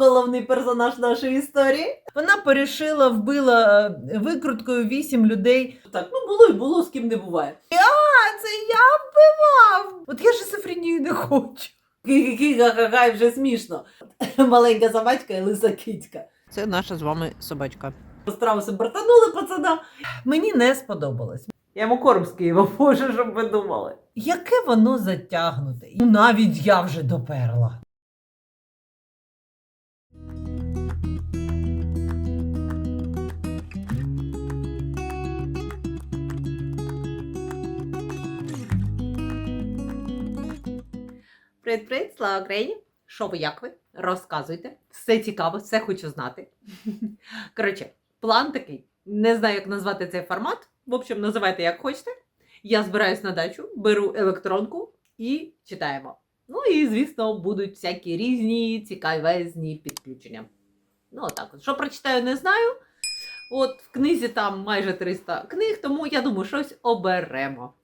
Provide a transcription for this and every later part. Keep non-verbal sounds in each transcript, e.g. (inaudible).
головний персонаж нашої історії. Вона порішила, вбила е, викруткою вісім людей. Так, ну було і було, з ким не буває. А, це я вбивав! От я ж шизофренію не хочу. Ха-ха-ха, і вже смішно. (laughs) Маленька собачка і лиса кицька. Це наша з вами собачка. Страуси братанули пацана. Мені не сподобалось. Я йому корм з Києва, боже, щоб ви думали. Яке воно затягнуте. Ну, Навіть я вже доперла. Привіт, привіт, слава Україні! Що ви, як ви? Розказуйте. Все цікаво, все хочу знати. (laughs) Коротше, план такий. Не знаю, як назвати цей формат. В общем, називайте як хочете. Я збираюсь на дачу, беру електронку і читаємо. Ну і, звісно, будуть всякі різні цікавезні підключення. Ну, отак от. Що прочитаю, не знаю. От в книзі там майже 300 книг, тому я думаю, щось оберемо.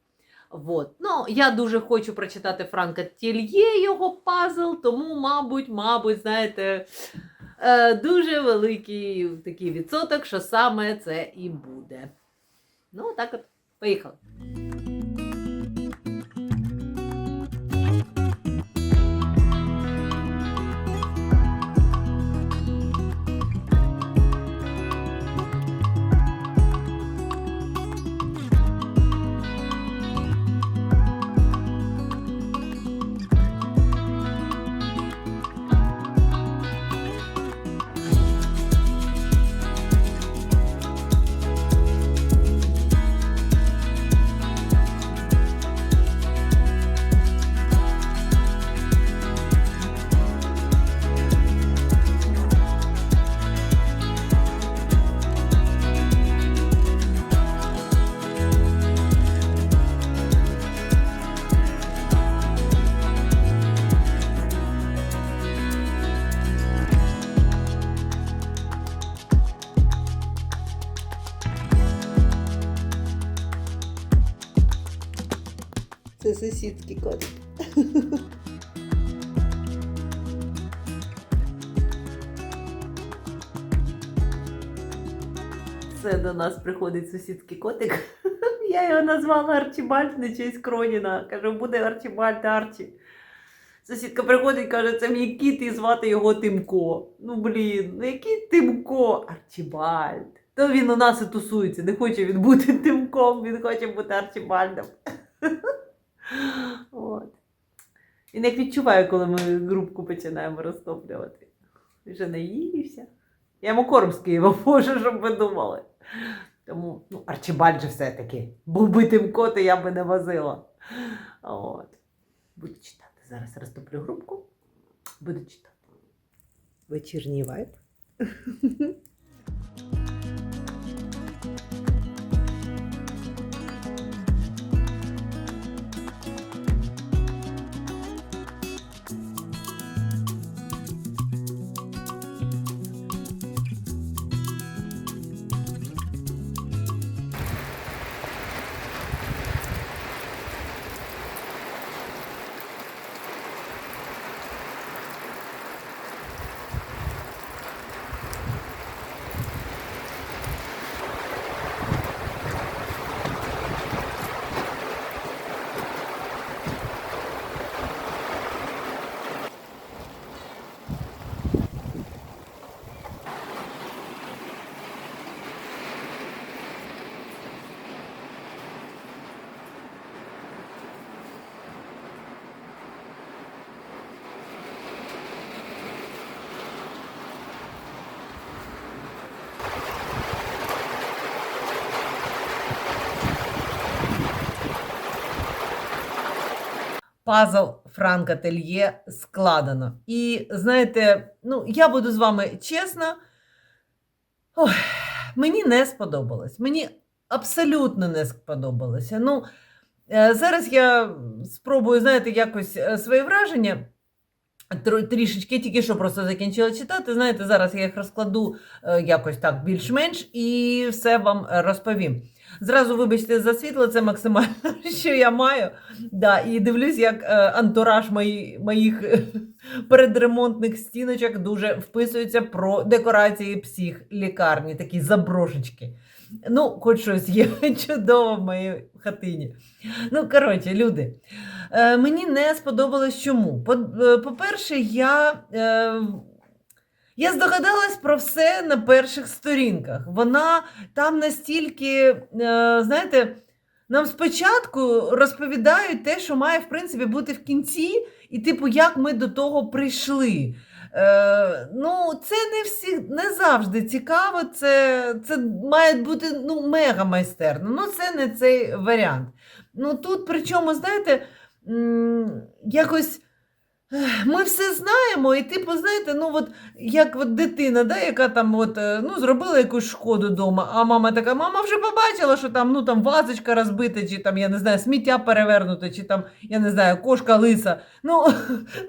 Вот. Ну, я дуже хочу прочитати Франка Тільє, його пазл, тому, мабуть, мабуть, знаєте, е, дуже великий такий відсоток, що саме це і буде. Ну, так от, поїхали. Сусідський котик. Це до нас приходить сусідський котик. (laughs) Я його назвала Арчібальд, не честь Кроніна. Кажу, буде Арчібальд Арчі. Сусідка приходить, каже, це мій кіт і звати його Тимко. Ну блін, ну який Тимко? Арчібальд. То він у нас і тусується, не хоче він бути Тимком, він хоче бути Арчібальдом. (laughs) От. Він як відчуває, коли ми групку починаємо розтоплювати. Вже наївся. Я йому корм з Києва, (laughs) боже, щоб ви думали. Тому ну, Арчибальд же все-таки. Був би тим коти, я би не возила. От. Буду читати. Зараз розтоплю групку. Буду читати. Вечірній вайб. (laughs) Пазл Франка Тельє складено. І знаєте, ну, я буду з вами чесна. Ой, мені не сподобалось. Мені абсолютно не сподобалося. Ну, е, зараз я спробую, знаєте, якось е, свої враження. Трішечки тільки що просто закінчила читати. Знаєте, зараз я їх розкладу е, якось так більш-менш і все вам розповім. Зразу, вибачте, за світло, це максимально, (laughs) що я маю. Да, і дивлюсь, як е, антураж мої, моїх (laughs) передремонтних стіночок дуже вписується про декорації псих лікарні, такі заброшечки. Ну, хоч щось є (laughs) чудово в моїй хатині. Ну, коротше, люди. Е, мені не сподобалось чому. Е, По-перше, я, я здогадалась про все на перших сторінках. Вона там настільки, е, знаєте, нам спочатку розповідають те, що має в принципі бути в кінці, і типу, як ми до того прийшли. Е, ну, це не всі не завжди цікаво. Це, це має бути ну, мега майстерно. Ну, це не цей варіант. Ну тут, причому, знаєте, якось. Ми все знаємо, і типу, знаєте, ну от як от дитина, да, яка там от, е, ну, зробила якусь шкоду вдома, а мама така, мама вже побачила, що там, ну, там вазочка розбита, чи там, я не знаю, сміття перевернуте, чи там, я не знаю, кошка лиса. Ну, (laughs)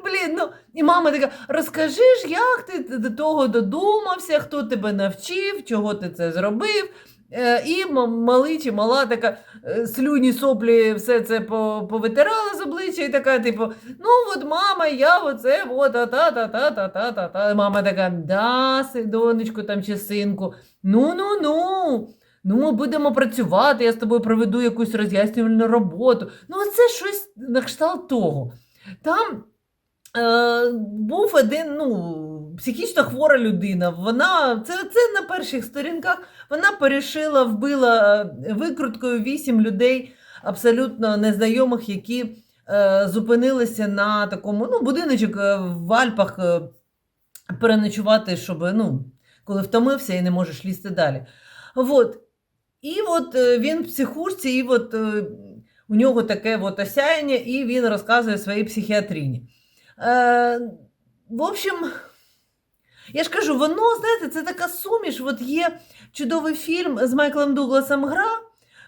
блін, ну, і мама така, розкажи ж, як ти до того додумався, хто тебе навчив, чого ти це зробив. Е, і малий чи мала така е, слюні соплі, все це повитирала з обличчя і така, типу, ну от мама, я оце, от, та-та-та-та-та-та-та. Мама така, да, донечку там чи синку, ну-ну-ну. Ну, ну, ну, ну будемо працювати, я з тобою проведу якусь роз'яснювальну роботу. Ну, це щось на кшталт того. Там е, був один ну, психічно хвора людина. Вона це, це на перших сторінках вона перешила, вбила е, викруткою вісім людей, абсолютно незнайомих, які е, зупинилися на такому ну, будиночок е, в Альпах переночувати, щоб, ну, коли втомився і не можеш лізти далі. От. І от він в психушці, і от у нього таке от осяяння, і він розказує своїй психіатріні. Е, в общем, я ж кажу, воно, знаєте, це така суміш. От є чудовий фільм з Майклом Дугласом Гра.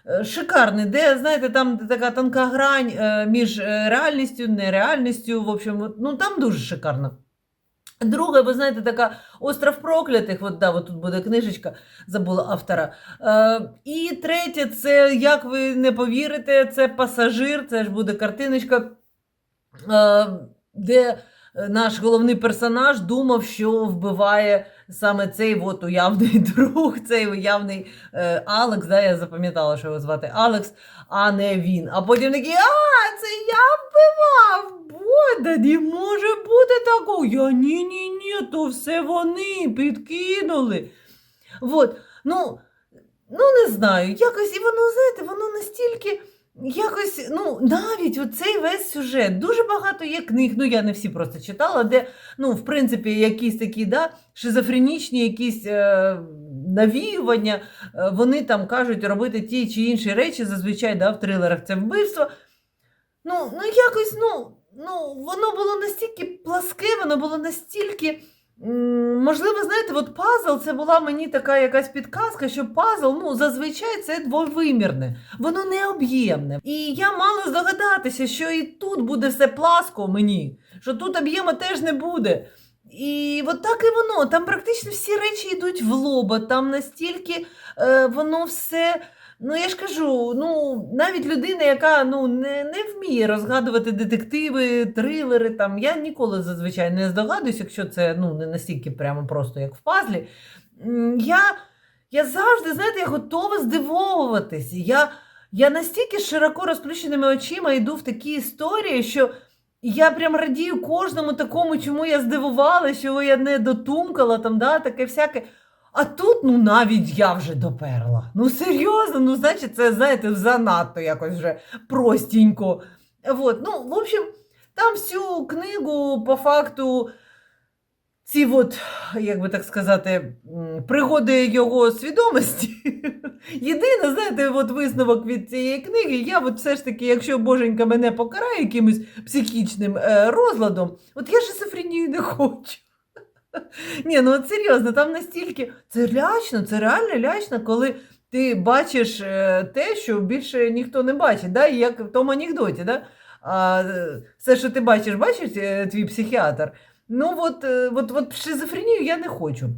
е, Шикарний, де, знаєте, там така тонка грань е, між е, реальністю, нереальністю. В общем, ну там дуже шикарно. Друге, ви знаєте, така остров проклятих. От, да, от тут буде книжечка, забула автора. Е, і третє, це, як ви не повірите, це пасажир, це ж буде картиночка, е, де наш головний персонаж думав, що вбиває саме цей от уявний (laughs) друг, цей уявний е, Алекс. Да, я запам'ятала, що його звати Алекс, а не він. А потім такий, а, це я вбивав. Бо, да не може бути такого. Я ні-ні-ні, то все вони підкинули. От, ну, ну не знаю, якось і воно, знаєте, воно настільки. Якось, ну, навіть оцей весь сюжет. Дуже багато є книг, ну я не всі просто читала, де, ну, в принципі, якісь такі, да, шизофренічні якісь е, навіювання, е, вони там кажуть робити ті чи інші речі, зазвичай да, в трилерах це вбивство. Ну, ну якось, ну, ну, воно було настільки пласке, воно було настільки. Можливо, знаєте, от пазл це була мені така якась підказка, що пазл, ну, зазвичай це двовимірне, воно не об'ємне. І я мала здогадатися, що і тут буде все пласко мені, що тут об'єму теж не буде. І от так і воно. Там практично всі речі йдуть в лоба, там настільки е, воно все. Ну, я ж кажу, ну навіть людина, яка ну не, не вміє розгадувати детективи, трилери, там я ніколи зазвичай не здогадуюсь, якщо це ну не настільки прямо просто як в пазлі. Я, я завжди, знаєте, я готова здивовуватись. Я, я настільки широко розплющеними очима йду в такі історії, що я прям радію кожному такому, чому я здивувалася, чого я не дотумкала, там, да, таке всяке. А тут, ну, навіть я вже доперла. Ну, серйозно, ну, значить, це, знаєте, занадто якось вже простенько. Вот. Ну, в общем, там всю книгу, по факту, ці от, як би так сказати, пригоди його свідомості. (laughs) Єдине, знаєте, от висновок від цієї книги, я от все ж таки, якщо боженька мене покарає якимось психічним е, розладом, от я шизофренію не хочу. Ні, ну от серйозно, там настільки це лячно, це реально лячно, коли ти бачиш е, те, що більше ніхто не бачить, да? як в тому анекдоті, да? а, е, все, що ти бачиш, бачиш е, твій психіатр. Ну от, от, от шизофренію я не хочу.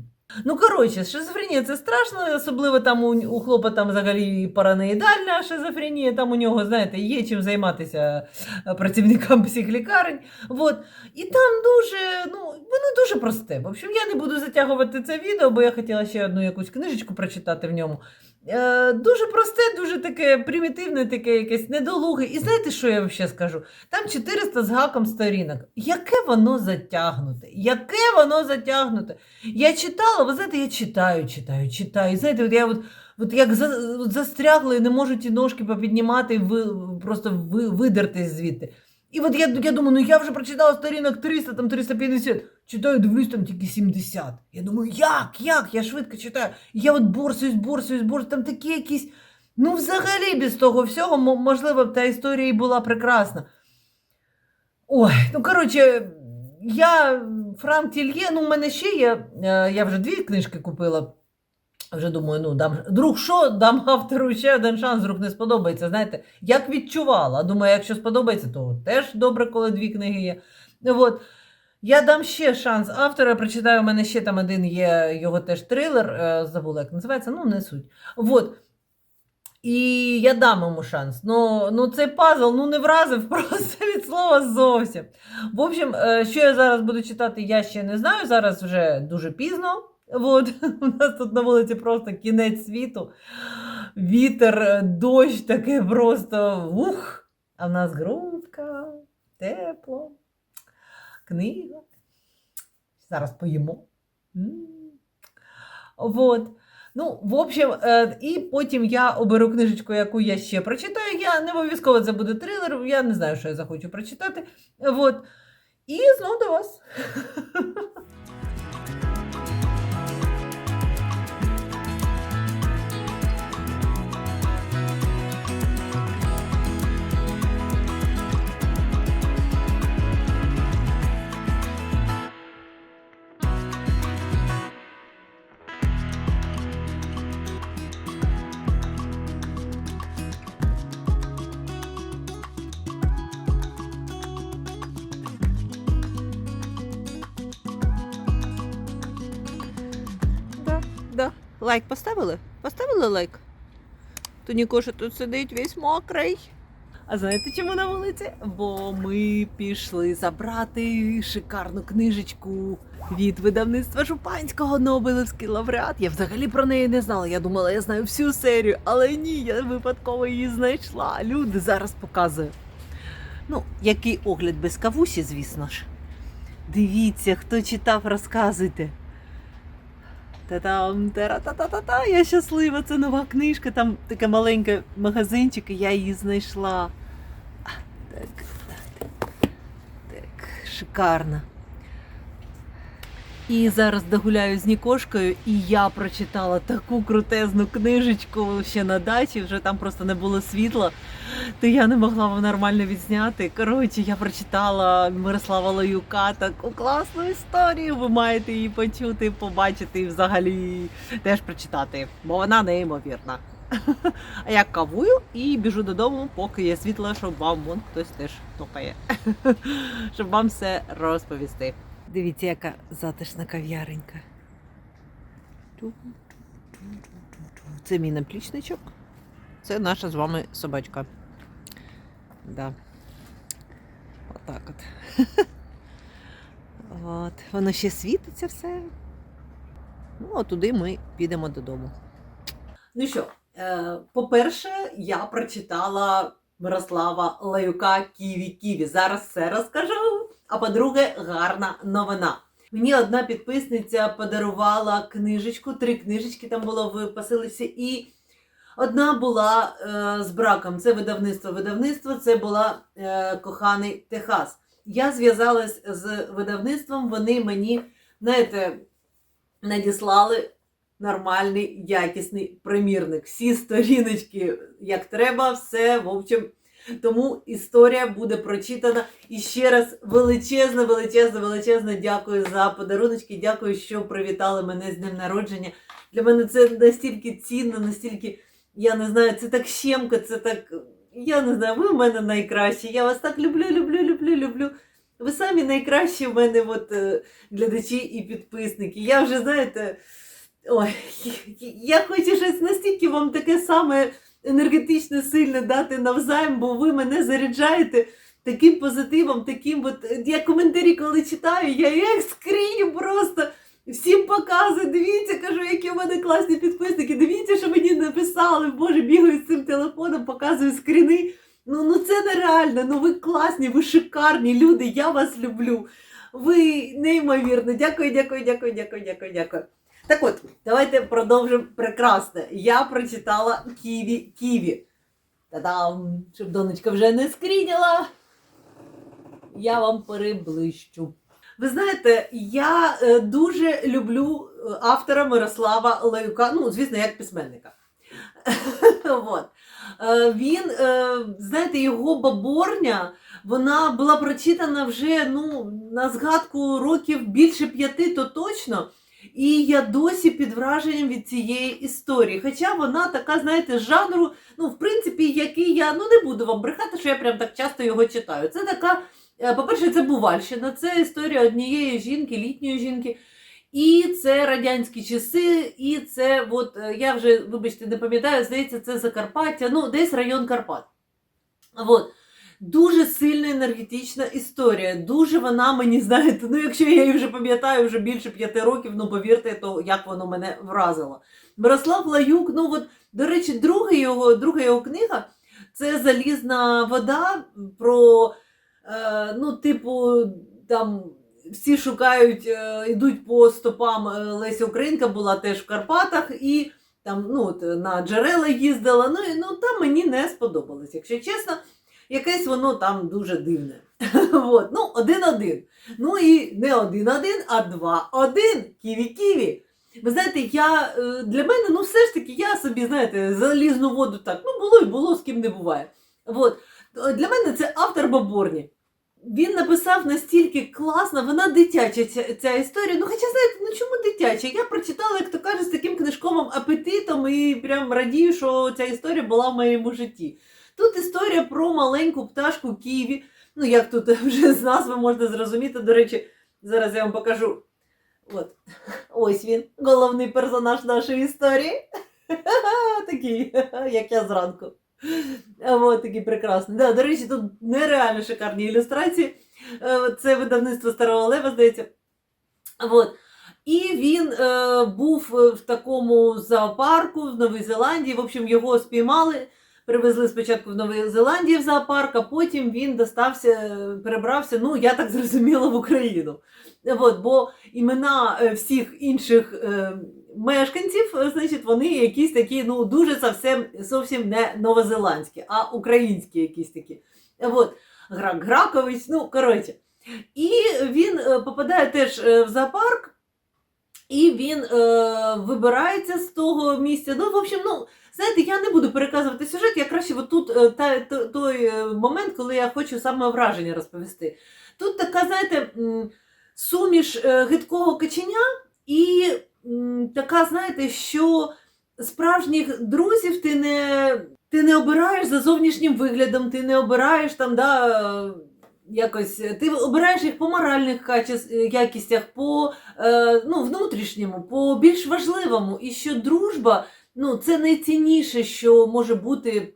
Ну, коротше, шизофренія це страшно, особливо там у, у хлопа там взагалі параноїдальна шизофренія, там у нього, знаєте, є чим займатися е, працівникам психлікарень. Вот. І там дуже, ну, воно дуже просте. В общем, я не буду затягувати це відео, бо я хотіла ще одну якусь книжечку прочитати в ньому. Е, дуже просте, дуже таке примітивне, таке якесь недолуге. І знаєте, що я взагалі скажу? Там 400 з гаком сторінок. Яке воно затягнуте? Яке воно затягнуте? Я читала, ви знаєте, я читаю, читаю, читаю. І знаєте, от я от, от як за, от застрягла і не можу ті ножки попіднімати і ви, просто ви, видертись звідти. І от я, я думаю, ну я вже прочитала сторінок 300, там 350. Читаю, дивлюсь, там тільки 70. Я думаю, як, як? Я швидко читаю. Я от борсуюсь, борсуюсь, борсуюсь, там такі якісь. Ну, взагалі, без того всього, можливо, та історія і була прекрасна. Ой, ну коротше, я Франк Тільє, ну, в мене ще є. е, Я вже дві книжки купила. Вже думаю, ну дам друг що, дам автору ще один шанс, вдруг не сподобається. Знаєте, як відчувала. Думаю, якщо сподобається, то теж добре, коли дві книги є. От. Я дам ще шанс автора. Прочитаю, у мене ще там один є його теж трилер. е, Забула, як називається, ну не суть. От. І я дам йому шанс. Ну, ну цей пазл ну, не вразив (laughs) просто від слова зовсім. В общем, е, що я зараз буду читати, я ще не знаю. Зараз вже дуже пізно. От, (laughs) у нас тут на вулиці просто кінець світу. Вітер, дощ таке просто ух. А в нас грудка, тепло, книга. Зараз поїмо. М. Ну, в общем, е, і потім я оберу книжечку, яку я ще прочитаю. Я не обов'язково це буде трилер, я не знаю, що я захочу прочитати. Вот. І знову до вас. (laughs) Лайк поставили? Поставили лайк? То Нікоша тут сидить весь мокрий. А знаєте, чому на вулиці? Бо ми пішли забрати шикарну книжечку від видавництва Жупанського Нобелевський лауреат. Я взагалі про неї не знала. Я думала, я знаю всю серію, але ні, я випадково її знайшла. Люди зараз показую. Ну, який огляд без кавусі, звісно ж. Дивіться, хто читав, розказуйте. Та-там, та-та-та-та-та, я щаслива, це нова книжка, там таке маленьке магазинчик, і я її знайшла. Так, так, так. І зараз догуляю з Нікошкою, і я прочитала таку крутезну книжечку ще на дачі, вже там просто не було світла, то я не могла вам нормально відзняти. Коротше, я прочитала Мирослава Лоюка таку класну історію. Ви маєте її почути, побачити і взагалі теж прочитати, бо вона неймовірна. (laughs) А я кавую і біжу додому, поки є світло, щоб вам вон хтось теж топає, (laughs) щоб вам все розповісти. Дивіться, яка затишна кав'яренька. Це мій наплічничок. Це наша з вами собачка. Да. Отак от. (laughs) от. Воно ще світиться все. Ну, а туди ми підемо додому. Ну що, е, по-перше, я прочитала Мирослава Лаюка Ківі Ківі. Зараз все розкажу. А по-друге, гарна новина. Мені одна підписниця подарувала книжечку, три книжечки там було в посилці, і одна була е, з браком. Це видавництво. Видавництво це була е, коханий Техас. Я зв'язалась з видавництвом, вони мені, знаєте, надіслали нормальний, якісний примірник. Всі сторіночки, як треба, все в общем. Тому історія буде прочитана. І ще раз величезне, величезне, величезне дякую за подаруночки. Дякую, що привітали мене з днем народження. Для мене це настільки цінно, настільки, я не знаю, це так щемко, це так. Я не знаю, ви в мене найкращі. Я вас так люблю, люблю, люблю, люблю. Ви самі найкращі в мене от, е, глядачі і підписники. Я вже, знаєте, ой, я хочу щось настільки вам таке саме енергетично сильне дати навзаєм, бо ви мене заряджаєте таким позитивом, таким от. Я коментарі, коли читаю, я як скриню просто. Всім показую, дивіться, кажу, які в мене класні підписники. Дивіться, що мені написали. Боже, бігаю з цим телефоном, показую скріни. Ну, ну це нереально. Ну ви класні, ви шикарні люди. Я вас люблю. Ви неймовірно. Дякую, дякую, дякую, дякую, дякую, дякую. Так от, давайте продовжимо прекрасне. Я прочитала Ківі Ківі. Та-дам! Щоб донечка вже не скріняла. Я вам переблищу. Ви знаєте, я е, дуже люблю е, автора Мирослава Лаюка, ну, звісно, як письменника. (laughs) От. Е, Він, знаєте, його баборня, вона була прочитана вже ну, на згадку років більше п'яти, то точно. І я досі під враженням від цієї історії. Хоча вона така, знаєте, жанру, ну, в принципі, який я ну не буду вам брехати, що я прям так часто його читаю. Це така, по-перше, це Бувальщина, це історія однієї жінки, літньої жінки. І це радянські часи, і це, от е, я вже, вибачте, не пам'ятаю, здається, це Закарпаття, ну, десь район Карпат. От. Дуже сильна енергетична історія. Дуже вона мені, знаєте, ну якщо я її вже пам'ятаю вже більше п'яти років, ну повірте, то як воно мене вразило. Мирослав Лаюк, ну от, до речі, друга його, друга його книга це Залізна вода про, е, ну, типу, там всі шукають, е, йдуть по стопам е, Леся Українка була теж в Карпатах і там ну, на джерела їздила. Ну, ну там мені не сподобалось, якщо чесно. Якесь воно там дуже дивне. (laughs) От, ну, один-один. Ну і не один-один, а два-один. Ківі-ківі. Ви знаєте, я, е, для мене, ну все ж таки, я собі, знаєте, залізну воду так, ну було і було, з ким не буває. От. Е, Для мене це автор Баборні. Він написав настільки класно, вона дитяча ця, ця історія. Ну, хоча, знаєте, ну чому дитяча? Я прочитала, як то кажуть, з таким книжковим апетитом і прям радію, що ця історія була в моєму житті. Тут історія про маленьку пташку Ківі. Ну, як тут (laughs) вже з назви можна зрозуміти. До речі, зараз я вам покажу. От. (laughs) Ось він, головний персонаж нашої історії. (laughs) Такий, як я зранку. От такий прекрасний. Да, до речі, тут нереально шикарні ілюстрації. Е, Це видавництво Старого Лева, здається. От. І він е, був в такому зоопарку в Новій Зеландії. В общем, його спіймали, привезли спочатку в Новій Зеландії в зоопарк, а потім він достався, перебрався, ну, я так зрозуміла, в Україну. От, бо імена е, всіх інших е, мешканців, е, значить, вони якісь такі, ну, дуже зовсім, зовсім не новозеландські, а українські якісь такі. От, Грак Гракович, ну, коротше. І він е, попадає теж в зоопарк, і він е, вибирається з того місця. Ну, в общем, ну, знаєте, я не буду переказувати сюжет, я краще от тут е, та, той е, момент, коли я хочу саме враження розповісти. Тут така, знаєте, суміш е, гидкого каченя і така, знаєте, що справжніх друзів ти не, ти не обираєш за зовнішнім виглядом, ти не обираєш там, да, якось, ти обираєш їх по моральних качес- е, якістях, по ну, внутрішньому, по більш важливому. І що дружба ну, це найцінніше, що може бути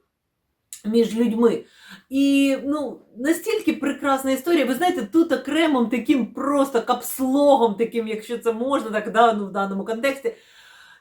між людьми. І ну, настільки прекрасна історія. Ви знаєте, тут окремим таким просто капслогом, таким, якщо це можна, так да, ну, в даному контексті.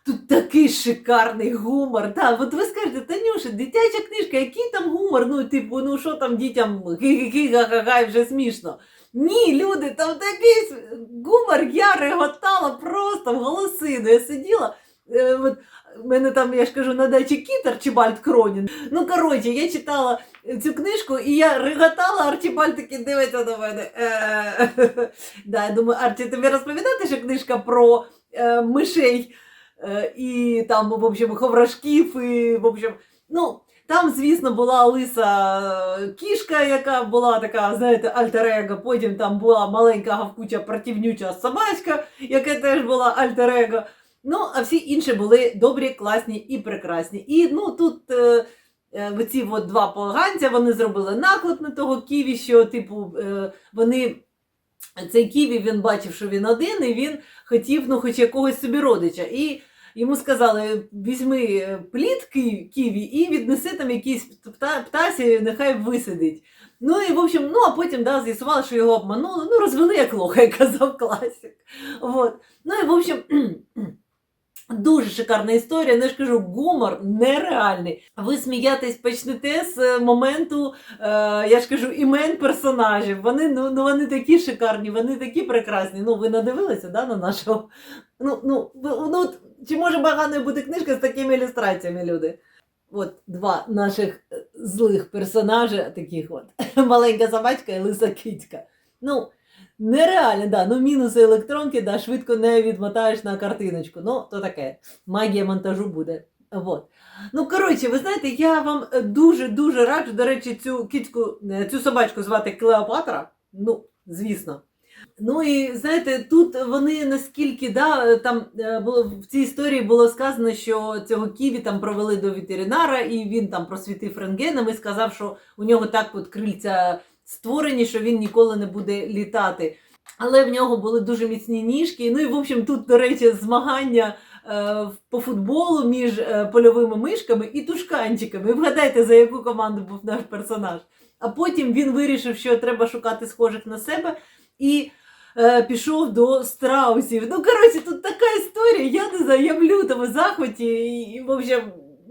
Тут такий шикарний гумор. Да, от ви скажете, Танюша, дитяча книжка, який там гумор? Ну, типу, ну що там дітям гі-гі-гі, га-га-га, вже смішно. Ні, люди, там такий гумор, я реготала просто в голосину. Я сиділа. Е, в мене там, я ж кажу, на дачі кіт Арчибальд Кронін. Ну, коротше, я читала цю книжку, і я реготала, Арчибальд такий дивиться на мене. Е, (laughs) да, я думаю, Арчі, тобі розповідати, що книжка про е, мишей е, і там, в общем, ховрашків, і, в общем, ну, там, звісно, була лиса кішка, яка була така, знаєте, альтер-его. Потім там була маленька гавкуча противнюча собачка, яка теж була альтер-его. Ну, а всі інші були добрі, класні і прекрасні. І ну тут е, е, оці от два поганця вони зробили наклеп на того Ківі, що, типу, е, вони цей Ківі він бачив, що він один, і він хотів ну, хоч якогось собі родича. І йому сказали: візьми е, плід Ківі і віднеси там якійсь пта- птасі, нехай висидить. Ну і в общем, ну а потім да, з'ясували, що його обманули. Ну, розвели як лоха, як казав класик. Вот. Ну і в общем. Дуже шикарна історія, ну я ж кажу, гумор нереальний. Ви сміятись почнете з е, моменту, е, я ж кажу, імен персонажів. Вони, ну, ну, вони такі шикарні, вони такі прекрасні. Ну, ви надивилися да, на нашого. Ну, ну, ну, чи може поганою бути книжка з такими ілюстраціями, люди? От два наших е, злих персонажа, таких от (laughs) маленька собачка і лиса кицька. Ну, нереально, да. Ну, мінуси електронки, да, швидко не відмотаєш на картиночку. Ну, то таке. Магія монтажу буде. Вот. Ну, коротше, ви знаєте, я вам дуже-дуже раджу, до речі, цю кицьку, е, цю собачку звати Клеопатра. Ну, звісно. Ну і знаєте, тут вони наскільки да, там е, було в цій історії було сказано, що цього ківі там провели до ветеринара, і він там просвітив рентгеном і сказав, що у нього так от крильця створені, що він ніколи не буде літати. Але в нього були дуже міцні ніжки. Ну і в общем, тут, до речі, змагання е, по футболу між е, польовими мишками і тушканчиками. Вгадайте, за яку команду був наш персонаж. А потім він вирішив, що треба шукати схожих на себе, і е, пішов до страусів. Ну, коротше, тут така історія, я не знаю, я в лютому захваті. І, і, в общем,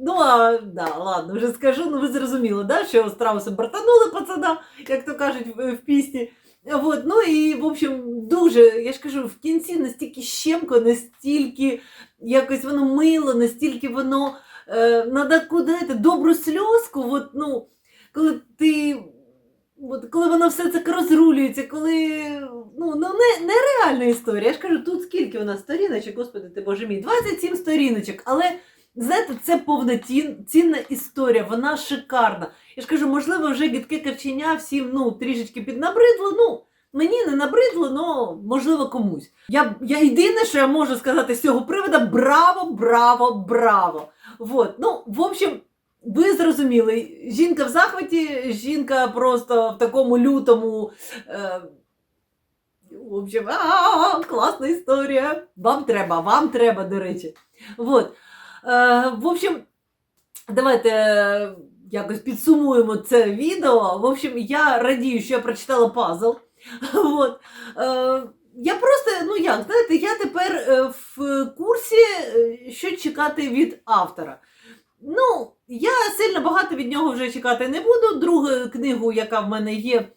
ну а да, ладно, вже скажу, ну ви зрозуміли, да, що страуси бортанули пацана, як то кажуть в, в пісні. Вот, ну і, в общем, дуже, я ж кажу, в кінці настільки щемко, настільки якось воно мило, настільки воно е, надо куди добру сльозку, от, ну, коли ти. От, коли воно все це розрулюється, коли ну, ну не, нереальна історія. Я ж кажу, тут скільки у нас сторіночок, господи ти боже мій, 27 сторіночок, але знаєте, це повноцінна історія, вона шикарна. Я ж кажу, можливо, вже гідке каченя всім ну, трішечки піднабридло. Ну, мені не набридло, але можливо комусь. Я, я єдине, що я можу сказати з цього приводу, браво, браво, браво. Вот. Ну, в общем, ви зрозуміли, жінка в захваті, жінка просто в такому лютому. Е, в общем, а, класна історія. Вам треба, вам треба, до речі. Вот. Е, в общем, давайте е, якось підсумуємо це відео. В общем, я радію, що я прочитала пазл. (laughs) Вот. Е, я просто, ну як, знаєте, я тепер в курсі, що чекати від автора. Ну, я сильно багато від нього вже чекати не буду. Другу книгу, яка в мене є,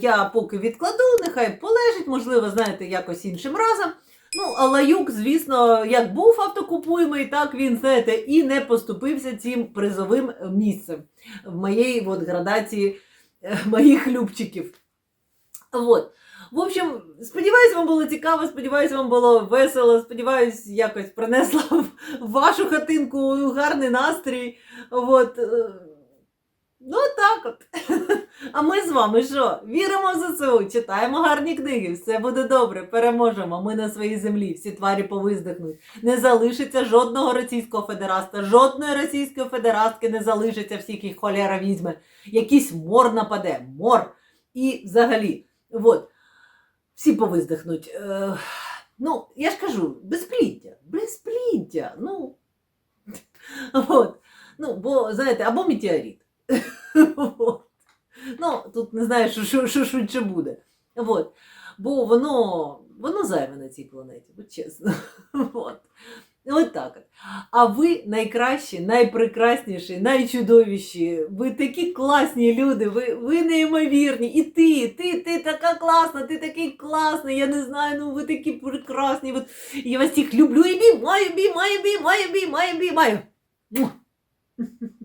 я поки відкладу, нехай полежить, можливо, знаєте, якось іншим разом. Ну, а лаюк, звісно, як був автокупуємий, так він, знаєте, і не поступився цим призовим місцем в моїй от, градації е, моїх любчиків. Вот. В общем, сподіваюсь, вам було цікаво, сподіваюсь, вам було весело, сподіваюсь, якось принесла (laughs) в вашу хатинку гарний настрій. От. Ну, так от. (laughs) А ми з вами що? Віримо в ЗСУ, читаємо гарні книги, все буде добре, переможемо. Ми на своїй землі, всі тварі повиздихнуть. Не залишиться жодного російського федераста, жодної російської федерастки не залишиться, всіх їх холера візьме. Якийсь мор нападе, мор. І взагалі, от, всі повиздихнуть. Е, ну, я ж кажу, безпліддя, безпліддя. Ну, (laughs) от. Ну, бо, знаєте, або метеорит. (laughs) От. Ну, тут не знаю, що, що, швидше буде. От. Бо воно, воно зайве на цій планеті, будь чесно. (laughs) От. От так от. А ви найкращі, найпрекрасніші, найчудовіші. Ви такі класні люди, ви, ви неймовірні. І ти, ти, ти така класна, ти такий класний. Я не знаю, ну ви такі прекрасні. От, я вас всіх люблю і біймаю, біймаю, біймаю, біймаю. Муа. (laughs)